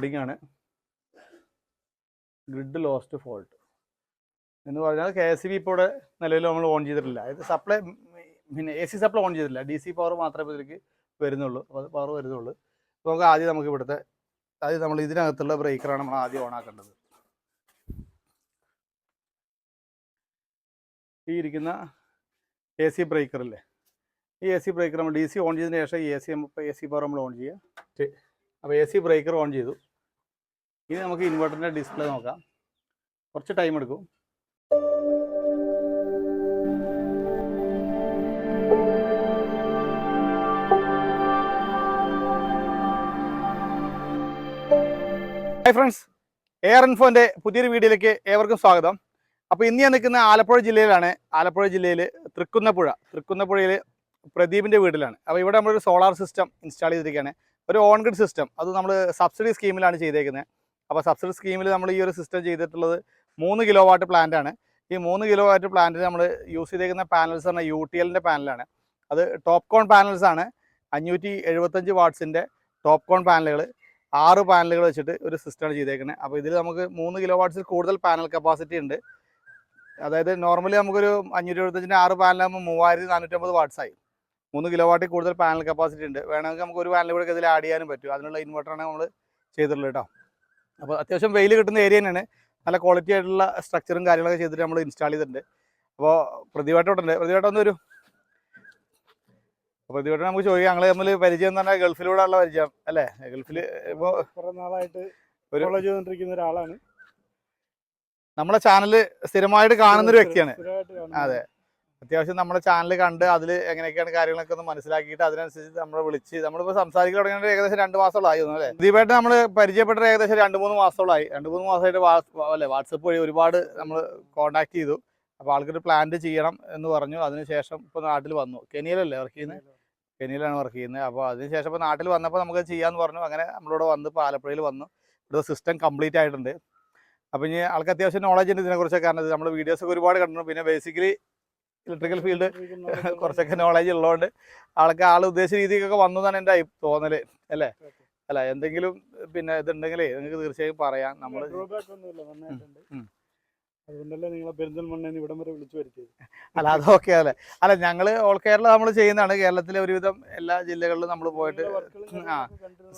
Loading ആണ്. Grid lost fault എന്ന് പറഞ്ഞാൽ കെ എസ് ബി ഇപ്പോൾ ഇവിടെ നിലവിൽ നമ്മൾ ഓൺ ചെയ്തിട്ടില്ല. അതായത് സപ്ലൈ പിന്നെ എ സി സപ്ലൈ ഓൺ ചെയ്തിട്ടില്ല. ഡി സി പവർ മാത്രമേ ഇപ്പോൾ ഇതിലേക്ക് വരുന്നുള്ളൂ. അപ്പോൾ അത് പവർ വരുന്നുള്ളൂ. അപ്പോൾ നമുക്ക് ആദ്യം നമുക്ക് ഇവിടുത്തെ ആദ്യം നമ്മൾ ഇതിനകത്തുള്ള ബ്രേക്കറാണ് നമ്മൾ ആദ്യം ഓൺ ആക്കേണ്ടത്. ഈ ഇരിക്കുന്ന എ സി ബ്രേക്കറല്ലേ ഈ എ സി ബ്രേക്കർ നമ്മൾ ഡി സി ഓൺ ചെയ്തതിന് ശേഷം A C A C power നമ്മൾ ഓൺ ചെയ്യുക. അപ്പോൾ എ സി ബ്രേക്കർ ഓൺ ചെയ്തു. ഇനി നമുക്ക് ഇൻവെർട്ടറിന്റെ ഡിസ്പ്ലേ നോക്കാം. കുറച്ച് ടൈം എടുക്കും. ഹായ് ഫ്രണ്ട്സ് എയർ ഇൻഫോന്റെ പുതിയൊരു വീഡിയോയിലേക്ക് ഏവർക്കും സ്വാഗതം. അപ്പോൾ ഇന്ന് ഞാൻ നിൽക്കുന്ന ആലപ്പുഴ ജില്ലയിലാണ്. ആലപ്പുഴ ജില്ലയിൽ തൃക്കുന്നപ്പുഴ തൃക്കുന്നപ്പുഴയിൽ പ്രദീപിന്റെ വീട്ടിലാണ്. അപ്പോൾ ഇവിടെ നമ്മളൊരു സോളാർ സിസ്റ്റം ഇൻസ്റ്റാൾ ചെയ്തിരിക്കുകയാണ്. ഒരു ഓൺഗ്രിഡ് സിസ്റ്റം അത് നമ്മൾ സബ്സിഡി സ്കീമിലാണ് ചെയ്തേക്കുന്നത് അപ്പോൾ സബ്സിഡി സ്കീമിൽ നമ്മൾ ഈ ഒരു സിസ്റ്റം ചെയ്തിട്ടുള്ളത് മൂന്ന് കിലോ വാട്ട് പ്ലാന്റ് ആണ്. ഈ മൂന്ന് കിലോ വാട്ട് പ്ലാന്റിൽ നമ്മൾ യൂസ് ചെയ്തേക്കുന്ന പാനൽസ് പറഞ്ഞാൽ യു ടി എല്ലിന്റെ പാനലാണ് അത് ടോപ്പ് കോൺ പാനൽസ് ആണ്. അഞ്ഞൂറ്റി എഴുപത്തഞ്ച് വാട്ട്സിന്റെ ടോപ്പ് കോൺ പാനലുകൾ ആറ് പാനലുകൾ വെച്ചിട്ട് ഒരു സിസ്റ്റമാണ് ചെയ്തേക്കുന്നത് അപ്പോൾ ഇതിൽ നമുക്ക് മൂന്ന് കിലോ വാട്ട്സിൽ കൂടുതൽ പാനൽ കപ്പാസിറ്റി ഉണ്ട്. അതായത് നോർമലി നമുക്കൊരു അഞ്ഞൂറ്റി എഴുപത്തഞ്ചിന്റെ ആറ് പാനലാകുമ്പോൾ മൂവായിരത്തി നാനൂറ്റമ്പത് വാട്ട്സായി മൂന്ന് കിലോ വാട്ടിൽ കൂടുതൽ പാനൽ കപ്പാസിറ്റി ഉണ്ട്. വേണമെങ്കിൽ നമുക്ക് ഒരു പാനൽ കൂടെ ഇതിൽ ആഡ് ചെയ്യാനും പറ്റും. അതിനുള്ള ഇൻവെർട്ടറാണ് നമ്മൾ ചെയ്തിട്ടുള്ളത് കേട്ടോ അപ്പോൾ അത്യാവശ്യം വെയിൽ കിട്ടുന്ന ഏരിയ തന്നെയാണ്. നല്ല ക്വാളിറ്റി ആയിട്ടുള്ള സ്ട്രക്ചറും കാര്യങ്ങളൊക്കെ ചെയ്തിട്ട് നമ്മൾ ഇൻസ്റ്റാൾ ചെയ്തിട്ടുണ്ട്. അപ്പോൾ പ്രതിവട്ടമുണ്ട് പ്രതിവട്ടം ഒന്ന് വരും. അപ്പോൾ പ്രതിവട്ടം നമുക്ക് ചോദിക്കാം. ഞങ്ങൾ തമ്മിൽ പരിചയം പറഞ്ഞാൽ ഗൾഫിലൂടെ ഉള്ള പരിചയം അല്ലേ? ഗൾഫിൽ ഇപ്പോൾ കുറേ നാളായിട്ട് ഒരു- കോളേജ് ചെയ്തുകൊണ്ടിരിക്കുന്ന ഒരാളാണ്. നമ്മളെ ചാനൽ സ്ഥിരമായിട്ട് കാണുന്ന ഒരു വ്യക്തിയാണ്. അതെ. അത്യാവശ്യം നമ്മുടെ ചാനൽ കണ്ട് അതിൽ എങ്ങനെയൊക്കെയാണ് കാര്യങ്ങളൊക്കെ ഒന്ന് മനസ്സിലാക്കിയിട്ട് അതിനനുസരിച്ച് നമ്മൾ വിളിച്ച് നമ്മളിപ്പോൾ സംസാരിക്കാൻ തുടങ്ങിയിട്ട് ഏകദേശം രണ്ട് ആയിരുന്നു അല്ലേ? ദീപായിട്ട് നമ്മൾ പരിചയപ്പെട്ട ഏകദേശം രണ്ട് മൂന്ന് മാസത്തോളായി. രണ്ട് മൂന്ന് മാസമായിട്ട് അല്ലേ വാട്സപ്പ് വഴി ഒരുപാട് നമ്മൾ കോൺടാക്ട് ചെയ്തു. അപ്പോൾ ആൾക്കൊരു പ്ലാന്റ് ചെയ്യണം എന്ന് പറഞ്ഞു. അതിനുശേഷം ഇപ്പോൾ നാട്ടിൽ വന്നു. കെനിയലല്ലേ വർക്ക് ചെയ്യുന്നത് കെനിയിലാണ് വർക്ക് ചെയ്യുന്നത് അപ്പോൾ അതിനുശേഷം ഇപ്പോൾ നാട്ടിൽ വന്നപ്പോൾ നമുക്ക് ചെയ്യാമെന്ന് പറഞ്ഞു. അങ്ങനെ നമ്മളിവിടെ വന്ന് ഇപ്പോൾ ആലപ്പുഴയിൽ വന്നു. ഇവിടെ സിസ്റ്റം കംപ്ലീറ്റ് ആയിട്ടുണ്ട്. അപ്പോൾ ഇനി ആൾക്ക് അത്യാവശ്യം നോളജ് ഉണ്ട് ഇതിനെക്കുറിച്ചൊക്കെ. കാരണം നമ്മൾ വീഡിയോസൊക്കെ ഒരുപാട് കണ്ടിട്ടുണ്ട്. പിന്നെ ബേസിക്കലി ഇലക്ട്രിക്കൽ ഫീൽഡ് കുറച്ചൊക്കെ നോളേജ് ഉള്ളതുകൊണ്ട് ആൾക്ക് ആൾ ഉദ്ദേശിച്ച രീതിക്കൊക്കെ വന്നതാണ് എന്റെ തോന്നൽ അല്ലേ? അല്ല എന്തെങ്കിലും പിന്നെ ഇതുണ്ടെങ്കിലേ നിങ്ങൾക്ക് തീർച്ചയായും പറയാം. നമ്മൾ. അതുകൊണ്ടല്ലേ നിങ്ങളെ പെരിന്തൽമണ്ണ ഇവിടം വരെ വിളിച്ചു വരുത്തിയത്. അല്ല അതൊക്കെ അല്ലേ? അല്ല ഞങ്ങൾ ഓൾ കേരള നമ്മൾ ചെയ്യുന്നതാണ്. കേരളത്തിലെ ഒരുവിധം എല്ലാ ജില്ലകളിലും നമ്മൾ പോയിട്ട് ആ,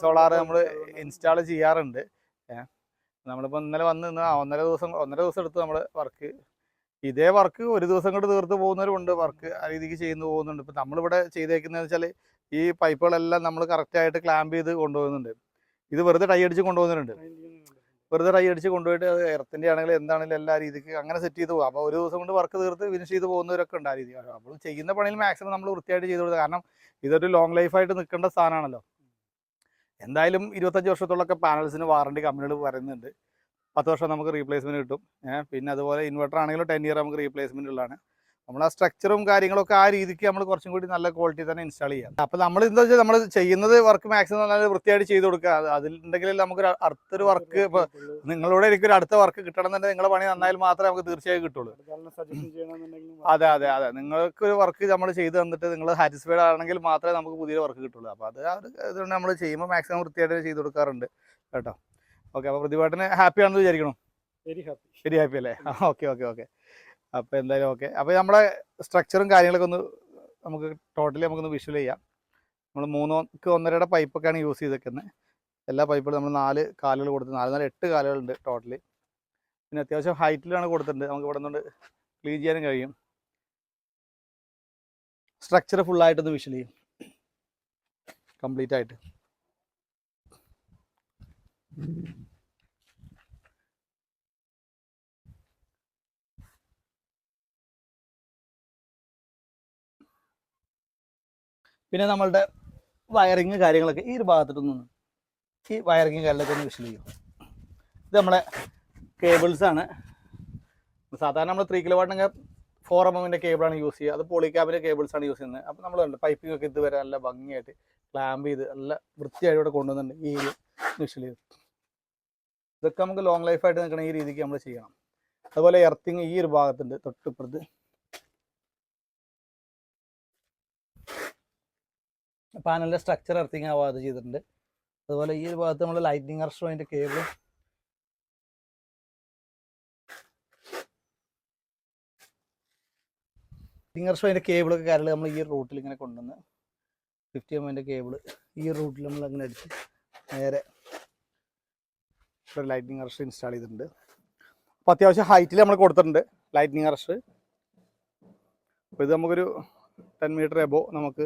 സോളാർ നമ്മൾ ഇൻസ്റ്റാൾ ചെയ്യാറുണ്ട്. ഏഹ് നമ്മളിപ്പോൾ ഇന്നലെ വന്ന് ഒന്നര ദിവസം ഒന്നര ദിവസം എടുത്ത് നമ്മൾ വർക്ക് ഇതേ വർക്ക് ഒരു ദിവസം കൊണ്ട് തീർത്ത് പോകുന്നവരുമുണ്ട് വർക്ക് ആ രീതിക്ക് ചെയ്യുന്നു പോകുന്നുണ്ട്. ഇപ്പം നമ്മളിവിടെ ചെയ്തേക്കുന്നതെന്ന് വെച്ചാൽ ഈ പൈപ്പുകളെല്ലാം നമ്മൾ കറക്റ്റായിട്ട് ക്ലാമ്പ് ചെയ്ത് കൊണ്ടുപോകുന്നുണ്ട്. ഇത് വെറുതെ ടൈ അടിച്ച് കൊണ്ടുപോകുന്നുണ്ട്. വെറുതെ ടൈ അടിച്ച് കൊണ്ടുപോയിട്ട് അത് എർത്തിന്റെ ആണെങ്കിലും എന്താണെങ്കിലും എല്ലാ രീതിക്ക് അങ്ങനെ സെറ്റ് ചെയ്ത് പോകും. അപ്പോൾ ഒരു ദിവസം കൊണ്ട് വർക്ക് തീർത്ത് ഫിനിഷ് ചെയ്ത് പോകുന്നവരൊക്കെ ഉണ്ട് ആ രീതി. അപ്പോൾ ചെയ്യുന്ന പണിയിൽ മാക്സിമം നമ്മൾ വൃത്തിയായിട്ട് ചെയ്ത് കൊടുക്കുക. കാരണം ഇതൊരു ലോങ് ലൈഫായിട്ട് നിൽക്കേണ്ട സാധനമാണല്ലോ. എന്തായാലും ഇരുപത്തഞ്ച് വർഷത്തോളമൊക്കെ പാനൽസിന് വാറണ്ടി കമ്പനികൾ പറയുന്നുണ്ട്. പത്ത് വർഷം നമുക്ക് റീപ്ലേസ്മെന്റ് കിട്ടും. പിന്നെ അതുപോലെ ഇൻവെർട്ടർ ആണെങ്കിലും ടെൻ ഇയർ നമുക്ക് റീപ്ലേസ്മെന്റ് ഉള്ളതാണ്. നമ്മൾ ആ സ്ട്രക്ചറും കാര്യങ്ങളൊക്കെ ആ രീതിക്ക് നമ്മൾ കുറച്ചും കൂടി നല്ല ക്വാളിറ്റി തന്നെ ഇൻസ്റ്റാൾ ചെയ്യാം. അപ്പോൾ നമ്മൾ എന്താ വെച്ചാൽ നമ്മൾ ചെയ്യുന്നത് വർക്ക് മാക്സിമം നല്ല വൃത്തിയായിട്ട് ചെയ്ത് കൊടുക്കുക അതിലുണ്ടെങ്കിൽ നമുക്ക് അടുത്തൊരു വർക്ക് ഇപ്പോൾ നിങ്ങളോട് എനിക്കൊരു അടുത്ത വർക്ക് കിട്ടണമെന്നുണ്ടെങ്കിൽ നിങ്ങളെ പണി നന്നായാൽ മാത്രമേ നമുക്ക് തീർച്ചയായും കിട്ടുള്ളൂ. അതെ അതെ അതെ. നിങ്ങൾക്ക് ഒരു വർക്ക് നമ്മൾ ചെയ്ത് തന്നിട്ട് നിങ്ങൾ സാറ്റിസ്ഫൈഡ് ആണെങ്കിൽ മാത്രമേ നമുക്ക് പുതിയ വർക്ക് കിട്ടുള്ളൂ. അപ്പോൾ അത് ആ ഇതുകൊണ്ട് നമ്മൾ ചെയ്യുമ്പോൾ മാക്സിമം വൃത്തിയായിട്ട് ചെയ്ത് കൊടുക്കാറുണ്ട്. കേട്ടോ. ഓക്കെ അപ്പോൾ പ്രതിപാട്ടിന് ഹാപ്പി ആണെന്ന് വിചാരിക്കണം? വെരി ഹാപ്പി ശരി ഹാപ്പി അല്ലേ? ഓക്കെ ഓക്കെ ഓക്കെ അപ്പോൾ എന്തായാലും ഓക്കെ അപ്പോൾ നമ്മളെ സ്ട്രക്ചറും കാര്യങ്ങളൊക്കെ ഒന്ന് നമുക്ക് ടോട്ടലി നമുക്കൊന്ന് വിഷ്വൽ ചെയ്യാം. നമ്മൾ മൂന്നോക്ക് ഒന്നരയുടെ പൈപ്പൊക്കെയാണ് യൂസ് ചെയ്തേക്കുന്നത് എല്ലാ പൈപ്പുകളും നമ്മൾ നാല് കാലുകൾ കൊടുത്ത് നാല് നാല് എട്ട് കാലുകളുണ്ട് ടോട്ടലി പിന്നെ അത്യാവശ്യം ഹൈറ്റിലാണ് കൊടുത്തിട്ടുണ്ട്. നമുക്ക് ഇവിടെ നിന്നുകൊണ്ട് ക്ലീൻ ചെയ്യാനും കഴിയും. സ്ട്രക്ചർ ഫുള്ളായിട്ടൊന്ന് വിഷ്വൽ ചെയ്യും. കംപ്ലീറ്റ് ആയിട്ട്. പിന്നെ നമ്മളുടെ വയറിങ് കാര്യങ്ങളൊക്കെ ഈ ഒരു ഭാഗത്തോട്ടൊന്ന് ഈ വയറിങ് കാര്യങ്ങളൊക്കെ ഒന്ന് വിശദീകരിക്കും. ഇത് നമ്മളെ കേബിൾസ് ആണ്. സാധാരണ നമ്മൾ ത്രീ കിലോ വാട്ടിനൊക്കെ ഫോർ എം എമ്മിന്റെ കേബിളാണ് യൂസ് ചെയ്യുക. അത് പോളിക്യാബിന്റെ കേബിൾസ് ആണ് യൂസ് ചെയ്യുന്നത്. അപ്പോൾ നമ്മൾ കണ്ടു പൈപ്പിംഗ് ഒക്കെ ഇതുവരെ നല്ല ഭംഗിയായിട്ട് ക്ലാമ്പ് ചെയ്ത് നല്ല വൃത്തിയായിട്ട് ഇവിടെ കൊണ്ടുവന്നിട്ടുണ്ട്. ഈ ഒരു ചെയ്ത് ഇതൊക്കെ നമുക്ക് ലോങ് ലൈഫായിട്ട് നിൽക്കണ ഈ രീതിക്ക് നമ്മൾ ചെയ്യണം. അതുപോലെ എർത്തിങ് ഈ ഒരു ഭാഗത്തുണ്ട് തൊട്ടിപ്പുറത്ത്. പാനലിന്റെ സ്ട്രക്ചർ എർത്തിങ് ആ ഭാഗത്ത് ചെയ്തിട്ടുണ്ട്. അതുപോലെ ഈ ഒരു ഭാഗത്ത് നമ്മൾ ലൈറ്റിംഗ് അർഷോ അതിന്റെ കേബിൾ ലൈറ്റിനിങ് അറസ്റ്റോ അതിന്റെ കേബിളൊക്കെ കരൾ നമ്മൾ ഈ റൂട്ടിൽ ഇങ്ങനെ കൊണ്ടുവന്ന് ഫിഫ്റ്റി എം എന്റെ കേബിൾ ഈ റൂട്ടിൽ നമ്മൾ അങ്ങനെ അടിച്ച് നേരെ ഇവിടെ ലൈറ്റിനിങ് അറസ്റ്റ് ഇൻസ്റ്റാൾ ചെയ്തിട്ടുണ്ട്. അപ്പോൾ അത്യാവശ്യം ഹൈറ്റിൽ നമ്മൾ കൊടുത്തിട്ടുണ്ട് ലൈറ്റിനിങ് അറസ്റ്റ് അപ്പോൾ ഇത് നമുക്കൊരു ടെൻ മീറ്റർ എബോ നമുക്ക്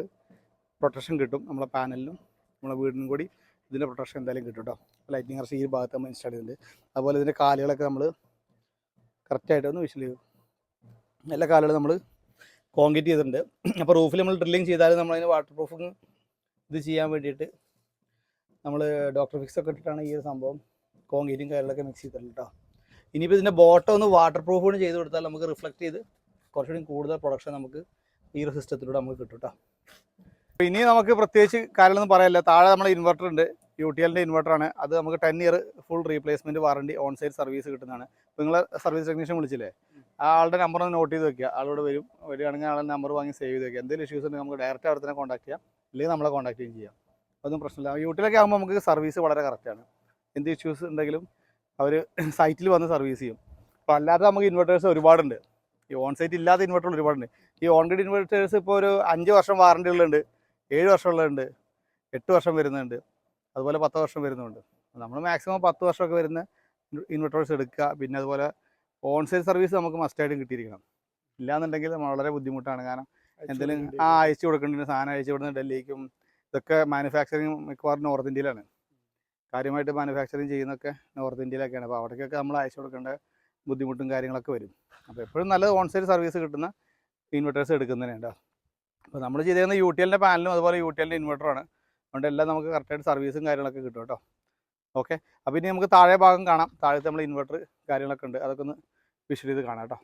പ്രൊട്ടക്ഷൻ കിട്ടും നമ്മളെ പാനലിനും നമ്മളെ വീടിനും കൂടി ഇതിന്റെ പ്രൊട്ടക്ഷൻ എന്തായാലും കിട്ടും കേട്ടോ ലൈറ്റിനിങ് അറസ്റ്റ് ഈ ഭാഗത്ത് നമ്മൾ ഇൻസ്റ്റാൾ ചെയ്തിട്ടുണ്ട്. അതുപോലെ ഇതിന്റെ കാലുകളൊക്കെ നമ്മൾ കറക്റ്റായിട്ട് ഒന്ന് വിശ്വസിക്കും എല്ലാ കാലുകളും നമ്മൾ കോൺക്രീറ്റ് ചെയ്തിട്ടുണ്ട്. അപ്പോൾ റൂഫിൽ നമ്മൾ ഡ്രില്ലിങ് ചെയ്താൽ നമ്മളതിന് വാട്ടർ പ്രൂഫിങ് ഇത് ചെയ്യാൻ വേണ്ടിയിട്ട് നമ്മൾ ഡോക്ടർ ഫിക്സ് ഒക്കെ ഇട്ടിട്ടാണ് ഈ ഒരു സംഭവം കോൺക്രീറ്റും കാര്യങ്ങളൊക്കെ മിക്സ് ചെയ്തിട്ടുണ്ട് കേട്ടോ ഇനിയിപ്പോൾ ഇതിന്റെ ബോട്ടം ഒന്ന് വാട്ടർ പ്രൂഫ് കൂടി ചെയ്ത് കൊടുത്താൽ നമുക്ക് റിഫ്ലക്ട് ചെയ്ത് കുറച്ചുകൂടി കൂടുതൽ പ്രൊഡക്ഷൻ നമുക്ക് ഈ ഒരു സിസ്റ്റത്തിലൂടെ നമുക്ക് കിട്ടും കേട്ടോ ഇനി നമുക്ക് പ്രത്യേകിച്ച് കാര്യമൊന്നും പറയാനില്ല താഴെ നമ്മുടെ ഇൻവെർട്ടർ ഉണ്ട്. യു ടി എല്ലിന്റെ ഇൻവെർട്ടറാണ് അത് നമുക്ക് ten year full replacement warranty on site service കിട്ടുന്നതാണ്. അപ്പോൾ നിങ്ങൾ സർവീസ് ടെക്നീഷ്യൻ വിളിച്ചില്ലേ? ആ ആളുടെ നമ്പർ ഒന്ന് നോട്ട് ചെയ്ത് വെക്കുക. ആളോട് വരും. വരികയാണെങ്കിൽ ആളുടെ നമ്പർ വാങ്ങി സേവ് ചെയ്ത് വെക്കുക. എന്തെങ്കിലും ഇഷ്യൂസ് ഉണ്ടെങ്കിൽ നമുക്ക് ഡയറക്റ്റ് അവിടെ തന്നെ കോൺടാക്ട് ചെയ്യാം. അല്ലെങ്കിൽ നമ്മളെ കോൺടാക്ട് ചെയ്യുകയും ചെയ്യാം. അതൊന്നും പ്രശ്നമില്ല. യൂട്ടിലൊക്കെ ആകുമ്പോൾ നമുക്ക് സർവീസ് വളരെ കറക്റ്റാണ് എന്ത് ഇഷ്യൂസ് ഉണ്ടെങ്കിലും അവർ സൈറ്റിൽ വന്ന് സർവീസ് ചെയ്യും. അപ്പോൾ അല്ലാതെ നമുക്ക് ഇൻവെർട്ടേഴ്സ് ഒരുപാടുണ്ട്. ഈ ഓൺ സൈറ്റ് ഇല്ലാത്ത ഇൻവെർട്ടർ ഒരുപാടുണ്ട്. ഈ ഓൺ ഗ്രിഡ് ഇൻവെർട്ടേഴ്സ് ഇപ്പോൾ ഒരു അഞ്ച് വർഷം വാറണ്ടി ഉള്ളുണ്ട് ഏഴ് വർഷം ഉള്ളതുണ്ട് എട്ട് വർഷം വരുന്നുണ്ട് അതുപോലെ പത്ത് വർഷം വരുന്നുണ്ട്. നമ്മൾ മാക്സിമം പത്ത് വർഷമൊക്കെ വരുന്ന ഇൻവെർട്ടേഴ്സ് എടുക്കുക. പിന്നെ അതുപോലെ ഓൺ സൈറ്റ് സർവീസ് നമുക്ക് മസ്റ്റായിട്ടും കിട്ടിയിരിക്കണം. ഇല്ലാന്നുണ്ടെങ്കിൽ നമ്മൾ വളരെ ബുദ്ധിമുട്ടാണ്. കാരണം എന്തെങ്കിലും ആ അയച്ചു കൊടുക്കേണ്ട സാധനം അയച്ചു കൊടുക്കുന്നത് ഡൽഹിക്കും ഇതൊക്കെ മാനുഫാക്ചറിങ് മിക്കവാറും നോർത്ത് ഇന്ത്യയിലാണ്. കാര്യമായിട്ട് മാനുഫാക്ചറിങ് ചെയ്യുന്നൊക്കെ നോർത്ത് ഇന്ത്യയിലൊക്കെയാണ് അപ്പോൾ അവിടേക്കൊക്കെ നമ്മൾ അയച്ചു കൊടുക്കേണ്ട ബുദ്ധിമുട്ടും കാര്യങ്ങളൊക്കെ വരും. അപ്പോൾ എപ്പോഴും നല്ലത് ഓൺ സർവീസ് കിട്ടുന്ന ഇൻവെർട്ടേഴ്സ് എടുക്കുന്നതന്നെ കേട്ടോ അപ്പോൾ നമ്മൾ ചെയ്തിരുന്ന യു ടി എല്ലിന്റെ പാനലും അതുപോലെ യു ടി എല്ലിന്റെ ഇൻവെർട്ടറാണ് അതുകൊണ്ട് എല്ലാം നമുക്ക് കറക്റ്റായിട്ട് സർവീസും കാര്യങ്ങളൊക്കെ കിട്ടും കേട്ടോ. ഓക്കെ അപ്പോൾ ഇനി നമുക്ക് താഴെ ഭാഗം കാണാം. താഴത്തെ നമ്മൾ ഇൻവെർട്ടർ കാര്യങ്ങളൊക്കെ ഉണ്ട്. അതൊക്കെ ഒന്ന് വിഷ്വൽ ചെയ്ത് കാണാം കേട്ടോ.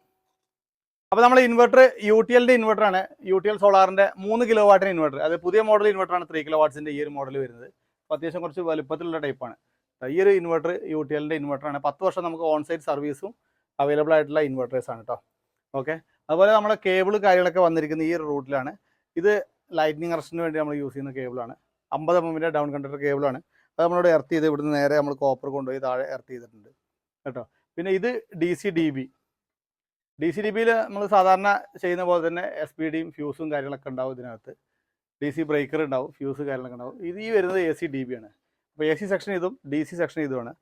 അപ്പോൾ നമ്മൾ ഇൻവെർട്ടർ യു ടി എല്ലിന്റെ ഇൻവെർട്ടറാണ് യു ടി എൽ സോളാറിന്റെ മൂന്ന് കിലോ വാട്ടിന്റെ ഇൻവെർട്ടർ അത് പുതിയ മോഡൽ ഇൻവെർട്ടറാണ് ത്രീ കിലോ വാട്ട്സിന്റെ ഈ ഒരു മോഡൽ വരുന്നത്. അത്യാവശ്യം കുറച്ച് വലുപ്പത്തിലുള്ള ടൈപ്പാണ് ഈ ഒരു ഇൻവെർട്ടർ യു ടി എല്ലിന്റെ ഇൻവെർട്ടറാണ് പത്ത് വർഷം നമുക്ക് ഓൺ സൈറ്റ് സർവീസും അവൈലബിൾ ആയിട്ടുള്ള ഇൻവെർട്ടേഴ്സ് ആണ് കേട്ടോ ഓക്കെ അതുപോലെ നമ്മുടെ കേബിൾ കാര്യങ്ങളൊക്കെ വന്നിരിക്കുന്ന ഈ ഒരു റൂട്ടിലാണ് ഇത് ലൈറ്റ്നിങ് അറസ്റ്റിന് വേണ്ടി നമ്മൾ യൂസ് ചെയ്യുന്ന കേബിളാണ് അമ്പത് എം എമ്മിന്റെ ഡൗൺ കണ്ടക്ടർ കേബിളാണ് അത് നമ്മളോട് എർത്ത് ചെയ്ത് ഇവിടുന്ന് നേരെ നമ്മൾ കോപ്പർ കൊണ്ടുപോയി താഴെ എർത്ത് ചെയ്തിട്ടുണ്ട്. കേട്ടോ? പിന്നെ ഇത് D C D B D C D ബിയിൽ നമ്മൾ സാധാരണ ചെയ്യുന്ന പോലെ തന്നെ എസ് പി ഡിയും ഫ്യൂസും കാര്യങ്ങളൊക്കെ ഉണ്ടാവും ഇതിനകത്ത്. ഡി സി ബ്രേക്കർ ഉണ്ടാവും ഫ്യൂസ് കാര്യങ്ങളൊക്കെ ഉണ്ടാവും. ഇത് ഈ വരുന്നത് എ സി ഡി ബി ആണ്. അപ്പോൾ എ സി സെക്ഷൻ ഇതും ഡി സി സെക്ഷൻ ഇതുമാണ്.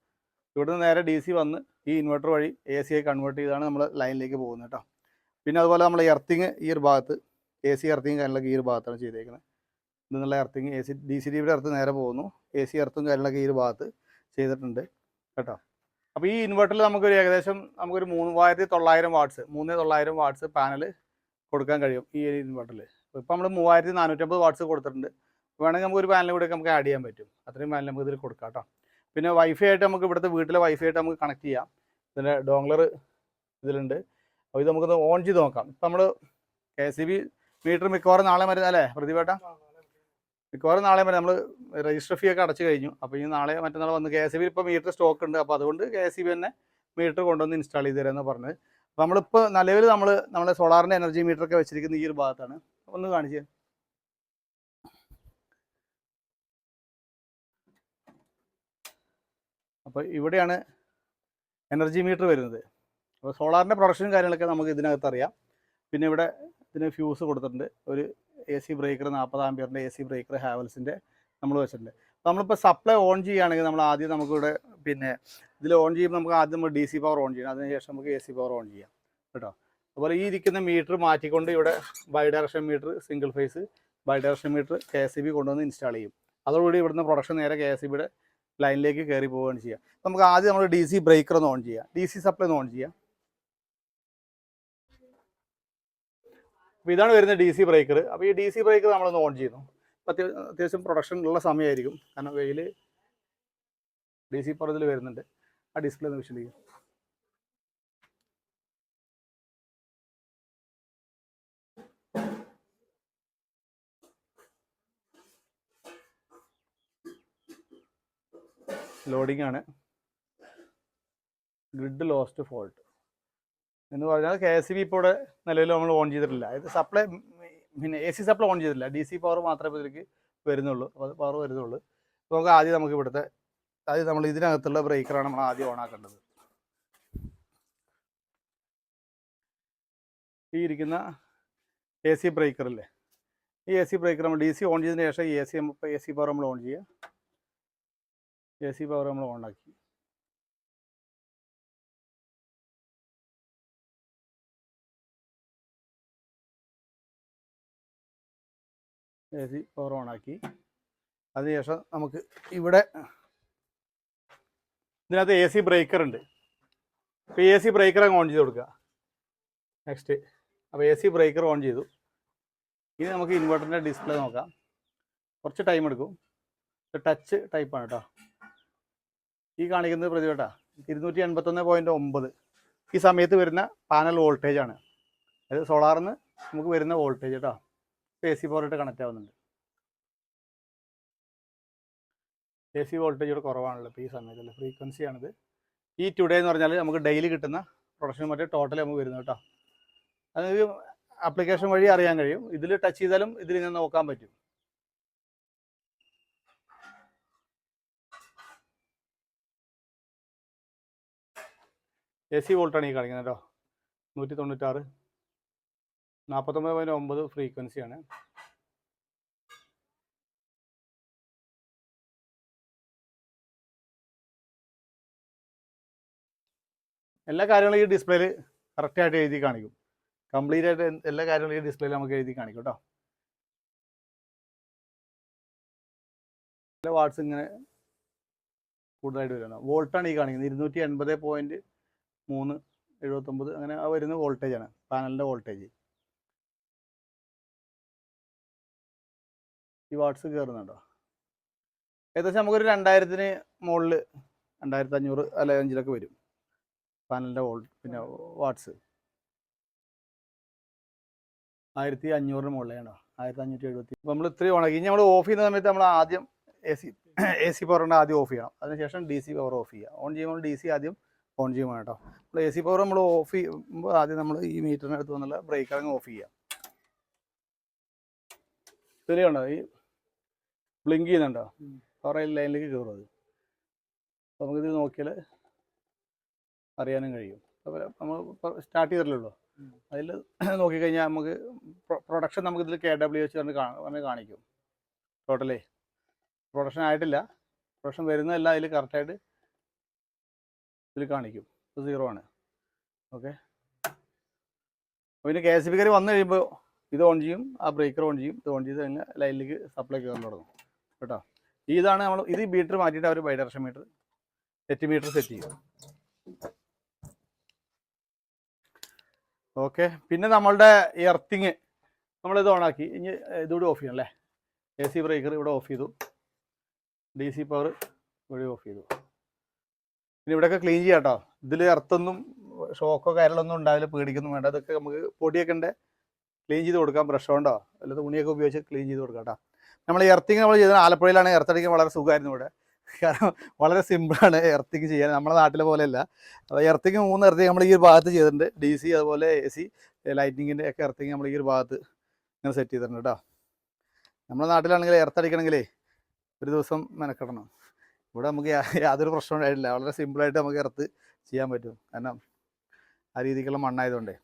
ഇവിടുന്ന് നേരെ ഡി സി വന്ന് ഈ ഇൻവെർട്ടർ വഴി എ ആയി കൺവേർട്ട് ചെയ്താണ് നമ്മൾ ലൈനിലേക്ക് പോകുന്നത് കേട്ടോ പിന്നെ അതുപോലെ നമ്മൾ എർത്തിങ് ഈ ഒരു ഭാഗത്ത് എ സി എർത്തിങ് കാര്യങ്ങളൊക്കെ ഈ ഒരു ഭാഗത്താണ് ചെയ്തേക്കുന്നത്. നിന്നുള്ള earthing A C D C ഡിയുടെ എർത്ത് നേരെ പോകുന്നു. എ സി എർത്തും കാര്യങ്ങളൊക്കെ ഈ ഒരു ഭാഗത്ത് ചെയ്തിട്ടുണ്ട് കേട്ടോ. അപ്പോൾ ഈ ഇൻവെർട്ടറിൽ നമുക്കൊരു ഏകദേശം നമുക്കൊരു മൂവായിരത്തി തൊള്ളായിരം വാട്ട്സ് മൂന്ന് തൊള്ളായിരം വാട്ട്സ് പാനൽ കൊടുക്കാൻ കഴിയും ഈ ഇൻവെർട്ടറിൽ ഇപ്പോൾ നമ്മൾ മൂവായിരത്തി നാനൂറ്റമ്പത് വാട്ട്സ് കൊടുത്തിട്ടുണ്ട്. വേണമെങ്കിൽ നമുക്ക് ഒരു പാനൽ കൂടെ നമുക്ക് ആഡ് ചെയ്യാൻ പറ്റും. അത്രയും പാനൽ നമുക്ക് ഇതിൽ കൊടുക്കാം കേട്ടോ. പിന്നെ വൈഫൈ ആയിട്ട് നമുക്ക് ഇവിടുത്തെ വീട്ടിലെ വൈഫൈ ആയിട്ട് നമുക്ക് കണക്ട് ചെയ്യാം. ഇതിന്റെ ഡോങ്ലർ ഇതിലുണ്ട്. അപ്പോൾ ഇത് നമുക്കൊന്ന് ഓൺ ചെയ്ത് നോക്കാം. ഇപ്പം നമ്മൾ കെ സി ബി മീറ്റർ മിക്കവാറും നാളെ മരുന്ന് അല്ലേ പ്രതിഭേട്ട മിക്കവാറും നാളെ വരെ നമ്മൾ രജിസ്റ്റർ ഫീ ഒക്കെ അടച്ചു കഴിഞ്ഞു. അപ്പോൾ ഇനി നാളെ മറ്റന്നാൾ വന്ന് കെ എസ് ബി ഇപ്പോൾ മീറ്റർ സ്റ്റോക്ക് ഉണ്ട്. അപ്പോൾ അതുകൊണ്ട് കെ എസ് ബി തന്നെ മീറ്റർ കൊണ്ടുവന്ന് ഇൻസ്റ്റാൾ ചെയ്ത് തരാമെന്ന് പറഞ്ഞത്. അപ്പോൾ നമ്മളിപ്പോൾ നിലവിൽ നമ്മൾ നമ്മുടെ സോളാറിന്റെ എനർജി മീറ്റർ ഒക്കെ വെച്ചിരിക്കുന്ന ഈ ഒരു ഭാഗത്താണ്. ഒന്ന് കാണിച്ച്. അപ്പോൾ ഇവിടെയാണ് എനർജി മീറ്റർ വരുന്നത്. അപ്പോൾ സോളാറിന്റെ പ്രൊഡക്ഷനും കാര്യങ്ങളൊക്കെ നമുക്ക് ഇതിനകത്ത് അറിയാം. പിന്നെ ഇവിടെ ഇതിന് ഫ്യൂസ് കൊടുത്തിട്ടുണ്ട്. ഒരു എ സി ബ്രേക്കർ നാൽപ്പത് ആംബിയറിന്റെ എ സി ബ്രേക്കർ ഹാവൽസിന്റെ നമ്മൾ വെച്ചിട്ടുണ്ട്. നമ്മളിപ്പോൾ സപ്ലൈ ഓൺ ചെയ്യുകയാണെങ്കിൽ നമ്മൾ ആദ്യം നമുക്കിവിടെ പിന്നെ ഇതിൽ ഓൺ ചെയ്യുമ്പോൾ നമുക്ക് ആദ്യം നമ്മൾ ഡി സി പവർ ഓൺ ചെയ്യണം. അതിനുശേഷം നമുക്ക് എ സി പവർ ഓൺ ചെയ്യാം. കേട്ടോ? അതുപോലെ ഈ ഇരിക്കുന്ന മീറ്റർ മാറ്റിക്കൊണ്ട് ഇവിടെ bi direction meter single phase bi direction meter K S കൊണ്ടുവന്ന് ഇൻസ്റ്റാൾ ചെയ്യും. അതോടുകൂടി ഇവിടുന്ന് പ്രൊഡക്ഷൻ നേരെ കെ എസ് ലൈനിലേക്ക് കയറി പോവുകയാണ് ചെയ്യുക. നമുക്ക് ആദ്യം നമ്മൾ ഡി സി ബ്രേക്കർ ഒന്ന് ഓൺ ചെയ്യാം. ഡി സി സപ്ലൈ ഒന്ന് ഓൺ ചെയ്യാം. അപ്പോൾ ഇതാണ് വരുന്ന ഡി സി ബ്രേക്കർ അപ്പോൾ ഈ ഡി സി ബ്രേക്കർ നമ്മളൊന്ന് ഓൺ ചെയ്യുന്നു. അപ്പോൾ അത്യാവശ്യം പ്രൊഡക്ഷൻ ഉള്ള സമയമായിരിക്കും. കാരണം വെയിൽ ഡി സി പറഞ്ഞതിൽ വരുന്നുണ്ട്. ആ ഡിസ്പ്ലേ ഒന്ന് വിഷയം ലോഡിംഗ് ആണ്. ഗ്രിഡ് ലോസ്റ്റ് ഫോൾട്ട് എന്ന് പറഞ്ഞാൽ കെ എസ് ബി ഇപ്പോൾ ഇവിടെ നിലവിൽ നമ്മൾ ഓൺ ചെയ്തിട്ടില്ല. ഇത് സപ്ലൈ പിന്നെ എ സി സപ്ലൈ ഓൺ ചെയ്തിട്ടില്ല. ഡി സി പവർ മാത്രമേ ഇതിലേക്ക് വരുന്നുള്ളൂ. അപ്പോൾ പവർ വരുന്നുള്ളൂ. നമുക്ക് ആദ്യം നമുക്ക് ഇവിടുത്തെ ആദ്യം നമ്മൾ ഇതിനകത്തുള്ള ബ്രേക്കറാണ് നമ്മൾ ആദ്യം ഓൺ ആക്കേണ്ടത്. ഈ ഇരിക്കുന്ന എ സി ബ്രേക്കറില്ലേ ഈ എ സി ബ്രേക്കർ നമ്മൾ ഡി സി ഓൺ ചെയ്തതിന് ശേഷം A C A C power നമ്മൾ ഓൺ ചെയ്യുക. എ സി പവർ നമ്മൾ ഓൺ ആക്കി. എ സി പവർ ഓൺ ആക്കി. അതിനുശേഷം നമുക്ക് ഇവിടെ ഇതിനകത്ത് എ സി ബ്രേക്കർ ഉണ്ട്. അപ്പോൾ എ സി ബ്രേക്കർ അങ്ങ് ഓൺ ചെയ്ത് കൊടുക്കുക. നെക്സ്റ്റ്. അപ്പോൾ എ സി ബ്രേക്കർ ഓൺ ചെയ്തു. ഇനി നമുക്ക് ഇൻവെർട്ടറിന്റെ ഡിസ്പ്ലേ നോക്കാം. കുറച്ച് ടൈം എടുക്കും. ടച്ച് ടൈപ്പാണ് കേട്ടോ. ഈ കാണിക്കുന്നത് പ്രതിവട്ട ഇരുന്നൂറ്റി എൺപത്തൊന്ന് പോയിന്റ് ഒമ്പത്. ഈ സമയത്ത് വരുന്ന പാനൽ വോൾട്ടേജ് ആണ്. അത് സോളാറിന്ന് നമുക്ക് വരുന്ന വോൾട്ടേജ് കേട്ടോ എ സി പോറിട്ട് കണക്റ്റ് ആവുന്നുണ്ട്. എ സി വോൾട്ടേജ് ഇവിടെ കുറവാണല്ലോ ഇപ്പോൾ ഈ സമയത്തുള്ള ഫ്രീക്വൻസി ആണിത്. ഈ ടുഡേ എന്ന് പറഞ്ഞാൽ നമുക്ക് ഡെയിലി കിട്ടുന്ന പ്രൊഡക്ഷൻ മറ്റേ ടോട്ടൽ നമുക്ക് വരുന്നത് കേട്ടോ. അത് ആപ്ലിക്കേഷൻ വഴി അറിയാൻ കഴിയും. ഇതിൽ ടച്ച് ചെയ്താലും ഇതിൽ ഇങ്ങനെ നോക്കാൻ പറ്റും. എ സി വോൾട്ടാണ് ഈ കാണിക്കുന്നത് കേട്ടോ. നൂറ്റി തൊണ്ണൂറ്റാറ് നാൽപ്പത്തൊമ്പത് പോയിന്റ് ഒമ്പത് ഫ്രീക്വൻസിയാണ്. എല്ലാ കാര്യങ്ങളും ഈ ഡിസ്പ്ലേയിൽ കറക്റ്റായിട്ട് എഴുതി കാണിക്കും. കംപ്ലീറ്റ് ആയിട്ട് എല്ലാ കാര്യങ്ങളും ഈ ഡിസ്പ്ലേയിൽ നമുക്ക് എഴുതി കാണിക്കും കേട്ടോ. വാട്സ് ഇങ്ങനെ കൂടുതലായിട്ട് വരുന്നത് വോൾട്ടാണ് ഈ കാണിക്കുന്നത്. ഇരുന്നൂറ്റി എൺപത് പോയിന്റ് മൂന്ന് എഴുപത്തൊമ്പത് അങ്ങനെ ആ വരുന്ന വോൾട്ടേജ് ആണ്. പാനലിന്റെ വോൾട്ടേജ് ഈ വാട്സ് കയറുന്നുണ്ടോ ഏകദേശം നമുക്കൊരു രണ്ടായിരത്തിന് മുകളിൽ രണ്ടായിരത്തി അഞ്ഞൂറ് അല്ല അഞ്ചിലൊക്കെ വരും. പാനലിന്റെ വോൾട്ട് പിന്നെ വാട്സ് ആയിരത്തി അഞ്ഞൂറിന് മുകളിലാണോ? ആയിരത്തി അഞ്ഞൂറ്റി എഴുപത്തി നമ്മൾ ഇത്രയും ഉണക്കി. ഇനി നമ്മൾ ഓഫ് ചെയ്യുന്ന സമയത്ത് നമ്മൾ ആദ്യം എ സി എ സി പവറിന്റെ ആദ്യം ഓഫ് ചെയ്യണം. അതിനുശേഷം ഡി സി പവർ ഓഫ് ചെയ്യുക ഓൺ ചെയ്യുമ്പോൾ ഡി സി ആദ്യം ഓൺ ചെയ്യുമ്പോൾ കേട്ടോ. എ സി പവർ നമ്മൾ ഓഫ് ചെയ്യുമ്പോൾ ആദ്യം നമ്മൾ ഈ മീറ്ററിന് അടുത്ത് വന്നുള്ള ബ്രേക്ക് അങ്ങ് ഓഫ് ചെയ്യാം. ശരിയാണോ ഈ ബ്ലിങ്ക് ചെയ്യുന്നുണ്ടോ? കുറേ ലൈനിലേക്ക് കയറും അത് അപ്പോൾ നമുക്കിത് നോക്കിയാൽ അറിയാനും കഴിയും. അപ്പോൾ നമ്മൾ സ്റ്റാർട്ട് ചെയ്തിട്ടുള്ളൂ അതിൽ നോക്കിക്കഴിഞ്ഞാൽ നമുക്ക് പ്രൊഡക്ഷൻ നമുക്കിതിൽ കെ ഡബ്ല്യു എച്ച് പറഞ്ഞ് കാണിക്കും. ടോട്ടലേ പ്രൊഡക്ഷൻ ആയിട്ടില്ല. പ്രൊഡക്ഷൻ വരുന്നതെല്ലാം അതിൽ കറക്റ്റായിട്ട് ഇതിൽ കാണിക്കും. സീറോ ആണ്. ഓക്കെ പിന്നെ കെ എസ് ബി കയറി വന്നു കഴിയുമ്പോൾ ഇത് ഓൺ ചെയ്യും ആ ബ്രേക്കർ ഓൺ ചെയ്യും ഇത് ഓൺ ചെയ്ത് കഴിഞ്ഞാൽ ലൈനിലേക്ക് സപ്ലൈ കയറാൻ തുടങ്ങും. കേട്ടോ? ഇതാണ് നമ്മൾ ഇത് മീറ്റർ മാറ്റിയിട്ട് അവർ bi direction meter set meter set ചെയ്യും. ഓക്കെ പിന്നെ നമ്മളുടെ എർത്തിങ് നമ്മളിത് ഓണാക്കി ഇനി ഇതുകൂടി ഓഫ് ചെയ്യണം അല്ലേ എ സി ബ്രേക്കർ ഇവിടെ ഓഫ് ചെയ്തു. ഡി സി പവർ ഇവിടെ ഓഫ് ചെയ്തു. പിന്നെ ഇവിടെയൊക്കെ ക്ലീൻ ചെയ്യാം കേട്ടോ ഇതിൽ എർത്തൊന്നും ഷോക്കോ കാര്യങ്ങളൊന്നും ഉണ്ടാവില്ല പേടിക്കൊന്നും വേണ്ട. അതൊക്കെ നമുക്ക് പൊടിയൊക്കെ ഉണ്ട് ക്ലീൻ ചെയ്ത് കൊടുക്കാം ബ്രഷ് കൊണ്ടോ? അല്ല തുണിയൊക്കെ ഉപയോഗിച്ച് ക്ലീൻ ചെയ്ത് കൊടുക്കാം കേട്ടോ നമ്മൾ എർത്തിങ് നമ്മൾ ചെയ്തത് ആലപ്പുഴയിലാണ്. എർത്തടിക്കാൻ വളരെ സുഖമായിരുന്നു ഇവിടെ. കാരണം വളരെ സിമ്പിളാണ് എർത്തിങ് ചെയ്യാൻ. നമ്മുടെ നാട്ടിലെ പോലെയല്ല. അപ്പോൾ എർത്തിങ് മൂന്ന് എർത്തിങ് നമ്മൾ ഈ ഒരു ഭാഗത്ത് ചെയ്തിട്ടുണ്ട്. ഡി സി അതുപോലെ എ സി ലൈറ്റിങ്ങിന്റെ ഒക്കെ എർത്തിങ് നമ്മൾ ഈ ഒരു ഭാഗത്ത് ഇങ്ങനെ സെറ്റ് ചെയ്തിട്ടുണ്ട് കേട്ടോ നമ്മുടെ നാട്ടിലാണെങ്കിൽ എർത്തടിക്കണമെങ്കിലേ ഒരു ദിവസം മെനക്കെടണം. ഇവിടെ നമുക്ക് യാതൊരു പ്രശ്നവും ഉണ്ടായിട്ടില്ല. വളരെ സിമ്പിളായിട്ട് നമുക്ക് എർത്ത് ചെയ്യാൻ പറ്റും. കാരണം ആ രീതിക്കുള്ള മണ്ണായതുകൊണ്ടേ.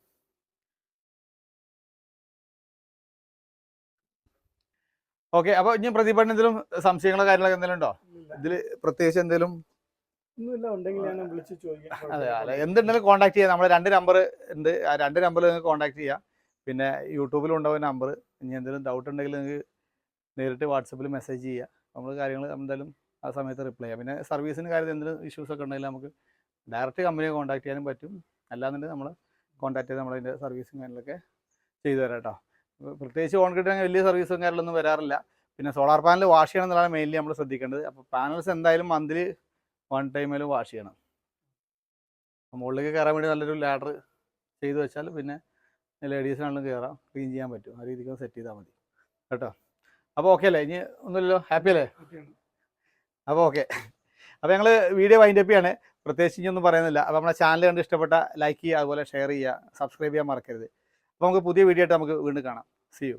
ഓക്കെ അപ്പൊ ഇനി പ്രതിഭടന എന്തെങ്കിലും സംശയങ്ങളോ കാര്യങ്ങളൊക്കെ എന്തെങ്കിലും ഉണ്ടോ? ഇതിൽ പ്രത്യേകിച്ച് എന്തെങ്കിലും? അതെ അല്ല എന്തുണ്ടെങ്കിലും കോൺടാക്ട് ചെയ്യാം. നമ്മൾ രണ്ട് നമ്പർ ഉണ്ട്. ആ രണ്ട് നമ്പറിൽ നിങ്ങൾക്ക് കോൺടാക്ട് ചെയ്യാം. പിന്നെ യൂട്യൂബിൽ ഉണ്ടാവും നമ്പർ ഇനി എന്തെങ്കിലും ഡൗട്ട് ഉണ്ടെങ്കിൽ നിങ്ങൾക്ക് നേരിട്ട് വാട്സപ്പിൽ മെസ്സേജ് ചെയ്യാം. നമ്മൾ കാര്യങ്ങൾ എന്തായാലും ആ സമയത്ത് റിപ്ലൈ ചെയ്യാം. പിന്നെ സർവീസിന് കാര്യത്തിൽ എന്തെങ്കിലും ഇഷ്യൂസ് ഒക്കെ ഉണ്ടെങ്കിൽ നമുക്ക് ഡയറക്റ്റ് കമ്പനിയെ കോൺടാക്ട് ചെയ്യാനും പറ്റും. അല്ലാന്നുണ്ടെങ്കിൽ നമ്മൾ കോൺടാക്ട് ചെയ്ത് നമ്മളതിന്റെ സർവീസും കാര്യങ്ങളൊക്കെ ചെയ്തു തരാം കേട്ടോ. പ്രത്യേകിച്ച് ഓൺ അങ്ങനെ വലിയ സർവീസും കാര്യങ്ങളൊന്നും വരാറില്ല. പിന്നെ സോളാർ പാനൽ വാഷ് ചെയ്യണം എന്നുള്ളതാണ് മെയിൻലി നമ്മൾ ശ്രദ്ധിക്കേണ്ടത്. അപ്പോൾ പാനൽസ് എന്തായാലും മന്ത്ലി വൺ ടൈമിലും വാഷ് ചെയ്യണം. മുകളിലേക്ക് കയറാൻ വേണ്ടി നല്ലൊരു ലാഡർ ചെയ്തു വെച്ചാൽ പിന്നെ ലേഡീസിനാണെങ്കിലും കയറാം. ക്ലീൻ ചെയ്യാൻ പറ്റും. ആ രീതിക്ക് സെറ്റ് ചെയ്താൽ മതി. കേട്ടോ. അപ്പോൾ ഓക്കെ അല്ലേ? ഇനി ഒന്നുമില്ലല്ലോ. ഹാപ്പി അല്ലേ? അപ്പോൾ ഓക്കെ അപ്പോൾ ഞങ്ങൾ വീഡിയോ വൈൻഡ് അപ്പ് ചെയ്യാണ്. പ്രത്യേകിച്ച് ഇനിയൊന്നും പറയുന്നില്ല. അപ്പോൾ നമ്മുടെ ചാനൽ കണ്ട് ഇഷ്ടപ്പെട്ട ലൈക്ക് ചെയ്യുക അതുപോലെ ഷെയർ ചെയ്യുക സബ്സ്ക്രൈബ് ചെയ്യാൻ മറക്കരുത്. അപ്പോൾ നമുക്ക് പുതിയ വീഡിയോ ആയിട്ട് നമുക്ക് വീണ്ടും കാണാം. C U